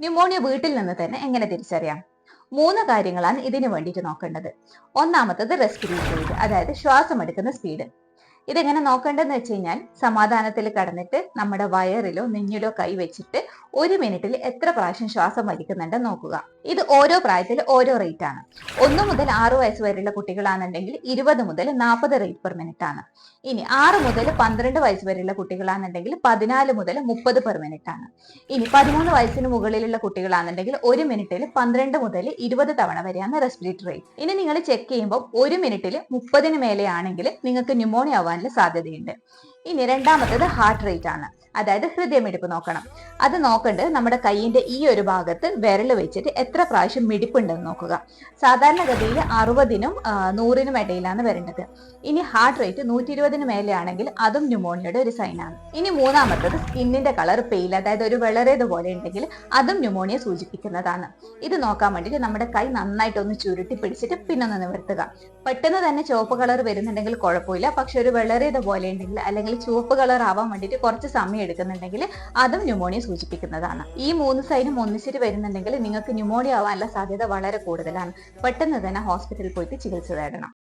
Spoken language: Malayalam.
ന്യൂമോണിയ വീട്ടിൽ നിന്ന് തന്നെ എങ്ങനെ തിരിച്ചറിയാം? മൂന്ന് കാര്യങ്ങളാണ് ഇതിനു വേണ്ടിയിട്ട് നോക്കേണ്ടത്. ഒന്നാമത്തത് റെസ്പിറേറ്ററി അതായത് ശ്വാസം എടുക്കുന്ന സ്പീഡ് ഇതെങ്ങനെ നോക്കേണ്ടതെന്ന് വെച്ച് കഴിഞ്ഞാൽ സമാധാനത്തിൽ കടന്നിട്ട് നമ്മുടെ വയറിലോ നെഞ്ഞിലോ കൈ വെച്ചിട്ട് ഒരു മിനിറ്റിൽ എത്ര പ്രാവശ്യം ശ്വാസം വലിക്കുന്നുണ്ട് നോക്കുക. ഇത് ഓരോ പ്രായത്തിൽ ഓരോ റേറ്റ് ആണ്. ഒന്ന് മുതൽ ആറ് വയസ്സ് വരെയുള്ള കുട്ടികളാണെന്നുണ്ടെങ്കിൽ ഇരുപത് മുതൽ നാൽപ്പത് റേറ്റ് പെർ മിനിറ്റ് ആണ്. ഇനി ആറ് മുതൽ പന്ത്രണ്ട് വയസ്സ് വരെയുള്ള കുട്ടികളാണെന്നുണ്ടെങ്കിൽ പതിനാല് മുതൽ മുപ്പത് പെർ മിനിറ്റ് ആണ്. ഇനി പതിമൂന്ന് വയസ്സിന് മുകളിലുള്ള കുട്ടികളാണെന്നുണ്ടെങ്കിൽ ഒരു മിനിറ്റിൽ പന്ത്രണ്ട് മുതൽ ഇരുപത് തവണ വരെയാണ് റെസ്പിറേറ്ററി റേറ്റ് ഇനി നിങ്ങൾ ചെക്ക് ചെയ്യുമ്പോൾ ഒരു മിനിറ്റിൽ മുപ്പതിന് മേലെയാണെങ്കിൽ നിങ്ങൾക്ക് ന്യൂമോണിയ ആവാനുള്ള സാധ്യതയുണ്ട്. ഇനി രണ്ടാമത്തേത് ഹാർട്ട് റേറ്റ് ആണ്. അതായത് ഹൃദയമിടിപ്പ് നോക്കണം. അത് നോക്കേണ്ടത് നമ്മുടെ കൈയിന്റെ ഈ ഒരു ഭാഗത്ത് വിരൽ വെച്ചിട്ട് എത്ര പ്രാവശ്യം മിടിപ്പുണ്ടെന്ന് നോക്കുക. സാധാരണഗതിയിൽ അറുപതിനും നൂറിനും ഇടയിലാണ് വരേണ്ടത്. ഇനി ഹാർട്ട് റേറ്റ് നൂറ്റി ഇരുപതിന് മേലെയാണെങ്കിൽ അതും ന്യൂമോണിയയുടെ ഒരു സൈനാണ്. ഇനി മൂന്നാമത്തത് സ്കിന്നിന്റെ കളർ പെയിൽ അതായത് ഒരു വിളറേത് പോലെ ഉണ്ടെങ്കിൽ അതും ന്യൂമോണിയ സൂചിപ്പിക്കുന്നതാണ്. ഇത് നോക്കാൻ വേണ്ടിയിട്ട് നമ്മുടെ കൈ നന്നായിട്ടൊന്ന് ചുരുട്ടി പിടിച്ചിട്ട് പിന്നെ ഒന്ന് നിവർത്തുക. പെട്ടെന്ന് തന്നെ ചുവപ്പ് കളർ വരുന്നുണ്ടെങ്കിൽ കുഴപ്പമില്ല. പക്ഷെ ഒരു വിളറിയത് പോലെ ഉണ്ടെങ്കിൽ അല്ലെങ്കിൽ ചുവപ്പ് കളർ ആവാൻ വേണ്ടിയിട്ട് കുറച്ച് സമയം എടുക്കുന്നുണ്ടെങ്കിൽ അതും ന്യൂമോണിയ സൂചിപ്പിക്കുന്നതാണ്. ഈ മൂന്ന് സൈനും ഒന്നിച്ചിട്ട് വരുന്നുണ്ടെങ്കിൽ നിങ്ങൾക്ക് ന്യൂമോണിയ ആവാനുള്ള സാധ്യത വളരെ കൂടുതലാണ്. പെട്ടെന്ന് തന്നെ ഹോസ്പിറ്റലിൽ പോയിട്ട് ചികിത്സ തേടണം.